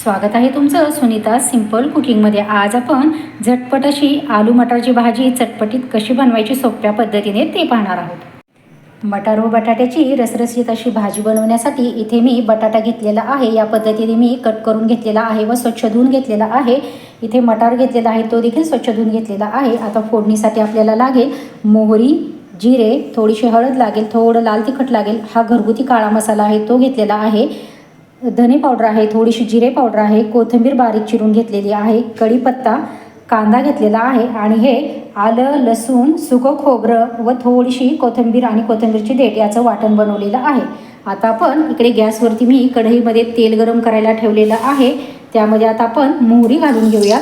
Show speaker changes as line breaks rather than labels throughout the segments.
स्वागत आहे तुमचं सुनीता सिंपल कुकिंगमध्ये. आज आपण झटपट अशी आलू मटारची भाजी चटपटीत कशी बनवायची सोप्या पद्धतीने ते पाहणार आहोत. मटार व बटाट्याची रसरसीत अशी भाजी बनवण्यासाठी इथे मी बटाटा घेतलेला आहे. या पद्धतीने मी कट करून घेतलेला आहे व स्वच्छ धुवून घेतलेला आहे. इथे मटार घेतलेला आहे तो देखील स्वच्छ धुवून घेतलेला आहे. आता फोडणीसाठी आपल्याला लागेल मोहरी जिरे थोडीशी हळद लागेल थोडं लाल तिखट लागेल. हा घरगुती काळा मसाला आहे तो घेतलेला आहे. धने पावडर आहे थोडीशी जिरे पावडर आहे कोथिंबीर बारीक चिरून घेतलेली आहे कढीपत्ता कांदा घेतलेला आहे आणि हे आलं लसूण सुकं खोबरं व थोडीशी कोथिंबीर आणि कोथिंबीरची देठ याचं वाटण बनवलेलं आहे. आता आपण इकडे गॅसवरती मी कढईमध्ये तेल गरम करायला ठेवलेलं आहे. त्यामध्ये आता आपण मोहरी घालून घेऊया.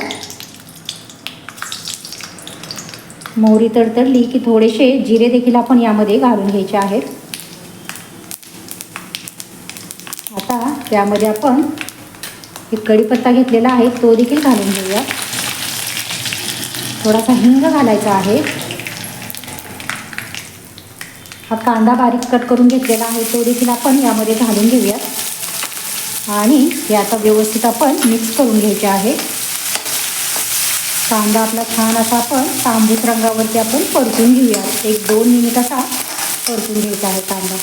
मोहरी तडतडली की थोडेसे जिरे देखील आपण यामध्ये घालून घ्यायचे आहेत. आता त्यामध्ये आपण एक कढीपत्ता घेतलेला आहे तो देखील घालून घेऊया. थोडासा हिंग घालायचा आहे. हा कांदा बारीक कट करून घेतलेला आहे तो देखील आपण यामध्ये घालून घेऊया. आणि याचा व्यवस्थित आपण मिक्स करून घ्यायचे आहे. कांदा आपला छान असा आपण तांबूस रंगावरती आपण परतून घेऊया. एक दोन मिनिट असा परतून घ्यायचा आहे कांदा.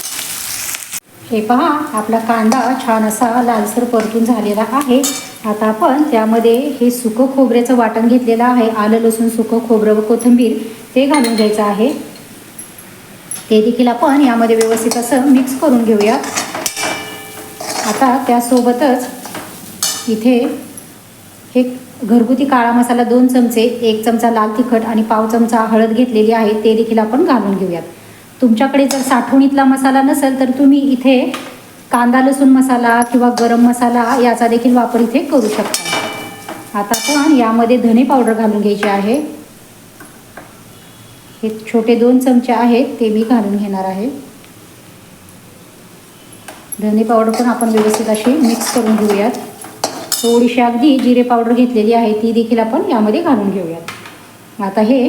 हे पहा आपला कांदा छान असा लालसर परतून झालेला आहे. आता आपण त्यामध्ये हे सुकं खोबऱ्याचं वाटण घेतलेलं आहे. आलं लसूण सुकं खोबरं व कोथिंबीर ते घालून घ्यायचं आहे. ते देखील आपण यामध्ये व्यवस्थित असं मिक्स करून घेऊया. आता त्यासोबतच इथे हे घरगुती काळा मसाला दोन चमचे एक चमचा लाल तिखट आणि पाव चमचा हळद घेतलेली आहे. ते देखील आपण घालून घेऊयात. तुमच्याकडे जर साठवणीतला मसाला नसेल तर तुम्ही इथे कांदा लसूण मसाला किंवा गरम मसाला याचा देखील वापर इथे करू शकता. आता आपण यामध्ये धने पावडर घालून घ्यायची आहे. हे छोटे दोन चमचे आहेत ते मी घालून घेणार आहे. धने पावडर पण आपण व्यवस्थित अशी मिक्स करून घेऊयात. थोडीशी अगदी जिरे पावडर घेतलेली आहे ती देखील आपण यामध्ये घालून घेऊयात. आता हे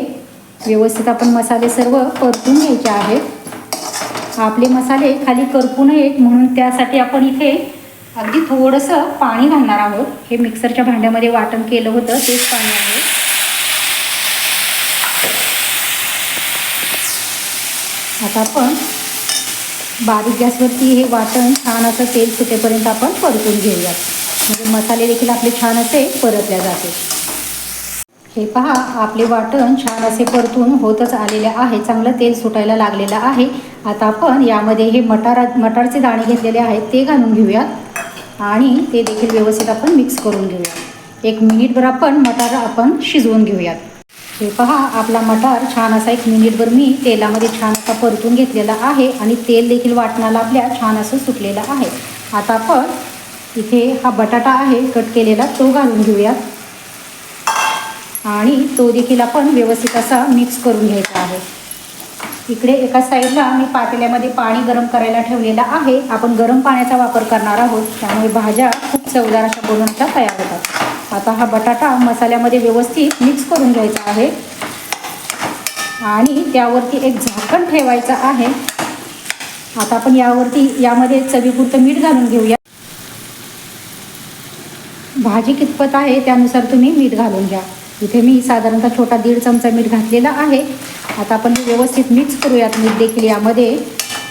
व्यवस्थित आपण मसाले सर्व परतून घ्यायचे आहेत. आपले मसाले खाली करपू नयेत म्हणून त्यासाठी आपण इथे अगदी थोडंसं पाणी घालणार आहोत. हे मिक्सरच्या भांड्यामध्ये वाटण केलं होतं तेच पाणी आहे. आता आपण बारीक गॅसवरती हे वाटण छान असं तेल सुटेपर्यंत आपण परतून घेऊयात. म्हणजे मसाले देखील आपले छान असे परतल्या जाते हे पहा आपले वाटण छान असे परतून होतच आलेले आहे. चांगलं तेल सुटायला लागलेलं आहे. आता आपण यामध्ये हे मटारा मटारचे दाणे घेतलेले आहेत ते घालून घेऊयात. आणि ते देखील व्यवस्थित आपण मिक्स करून घेऊयात. एक मिनिटभर आपण मटार आपण शिजवून घेऊयात. हे पहा आपला मटार छान असा एक मिनिटभर मी तेलामध्ये छान असा परतून घेतलेला आहे आणि तेल देखील वाटणाला आपल्या छान असं सुटलेलं आहे. आता आपण इथे हा बटाटा आहे कट केलेला तो घालून घेऊयात. आणि तो देखील आपण व्यवस्थित असा मिक्स करून घ्यायचा आहे. इकडे एका साईडला मी पातेल्यामध्ये पाणी गरम करायला ठेवलेलं आहे. आपण गरम पाण्याचा वापर करणार आहोत. त्यामुळे भाज्या खूप चवदार अशा बनवण्याच्या तयार होतात. आता हा बटाटा मसाल्यामध्ये व्यवस्थित मिक्स करून घ्यायचा आहे. आणि त्यावरती एक झाकण ठेवायचं आहे. आता आपण यावरती यामध्ये चवीपुरतं मीठ घालून घेऊया. भाजी कितपत आहे त्यानुसार तुम्ही मीठ घालून घ्या. इथे मी साधारणतः छोटा दीड चमचा मीठ घातलेला आहे. आता आपण व्यवस्थित मिक्स करूयात मीठ देखील यामध्ये.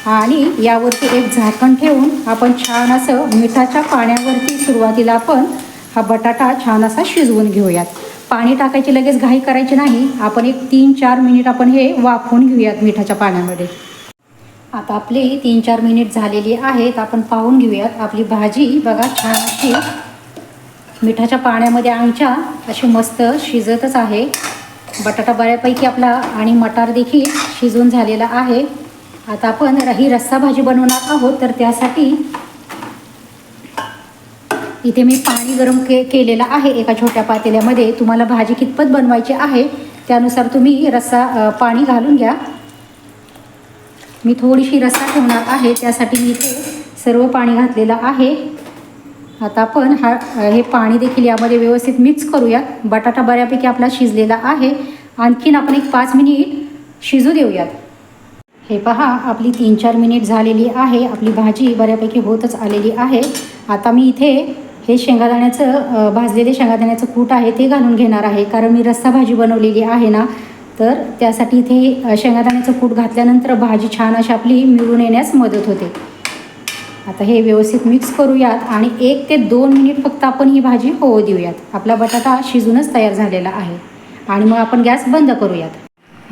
आणि यावरती एक झाकण ठेवून आपण छान असं मिठाच्या पाण्यावरती सुरुवातीला आपण हा बटाटा छान असा शिजवून घेऊयात. पाणी टाकायची लगेच घाई करायची नाही. आपण एक तीन चार मिनिट आपण हे वाफवून घेऊयात मिठाच्या पाण्यामध्ये. आता आपली तीन चार मिनिट झालेली आहेत. आपण पाहून घेऊयात. आपली भाजी बघा छान अशी मिठाच्या पाण्यामध्ये आमच्या अशी मस्त शिजतच आहे. बटाटा बऱ्यापैकी आपला आणि मटार देखील शिजून झालेला आहे. आता आपण ही रस्सा भाजी बनवणार आहोत तर त्यासाठी इथे मी पाणी गरम के केलेलं आहे एका छोट्या पातेल्यामध्ये. तुम्हाला भाजी कितपत बनवायची आहे त्यानुसार तुम्ही रस्सा पाणी घालून घ्या. मी थोडीशी रस्सा ठेवणार आहे त्यासाठी मी इथे सर्व पाणी घातलेलं आहे. आता आपण हा हे पाणी देखील यामध्ये व्यवस्थित मिक्स करूयात बटाटा बऱ्यापैकी आपला शिजलेला आहे. आणखीन आपण एक पाच मिनिट शिजू देऊयात. हे पहा आपली तीन चार मिनिट झालेली आहे. आपली भाजी बऱ्यापैकी होतच आलेली आहे. आता मी इथे हे शेंगादाण्याचं भाजलेले शेंगादाण्याचं कूट आहे ते घालून घेणार आहे. कारण मी रस्सा भाजी बनवलेली आहे ना तर त्यासाठी इथे शेंगादाण्याचं कूट घातल्यानंतर भाजी छान अशी आपली मिळून येण्यास मदत होते. आता हे व्यवस्थित मिक्स करूयात आणि एक ते दोन मिनिट फक्त आपण ही भाजी होऊ देऊयात. आपला बटाटा शिजूनच तयार झालेला आहे. आणि मग आपण गॅस बंद करूयात.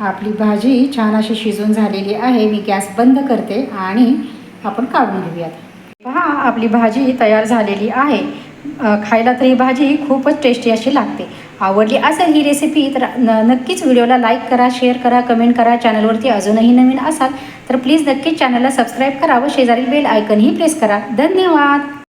आपली भाजी छान अशी शिजून झालेली आहे. मी गॅस बंद करते आणि आपण काढून घेऊयात. पहा आपली भाजी तयार झालेली आहे. खायला तर ही भाजी खूपच टेस्टी अशी लागते. आवडली असेल ही रेसिपी तर न नक्कीच व्हिडिओला लाईक करा शेअर करा कमेंट करा. चॅनलवरती अजूनही नवीन असाल तर प्लीज नक्कीच चॅनलला सबस्क्राईब करा व शेजारील बेल आयकनही प्रेस करा. धन्यवाद!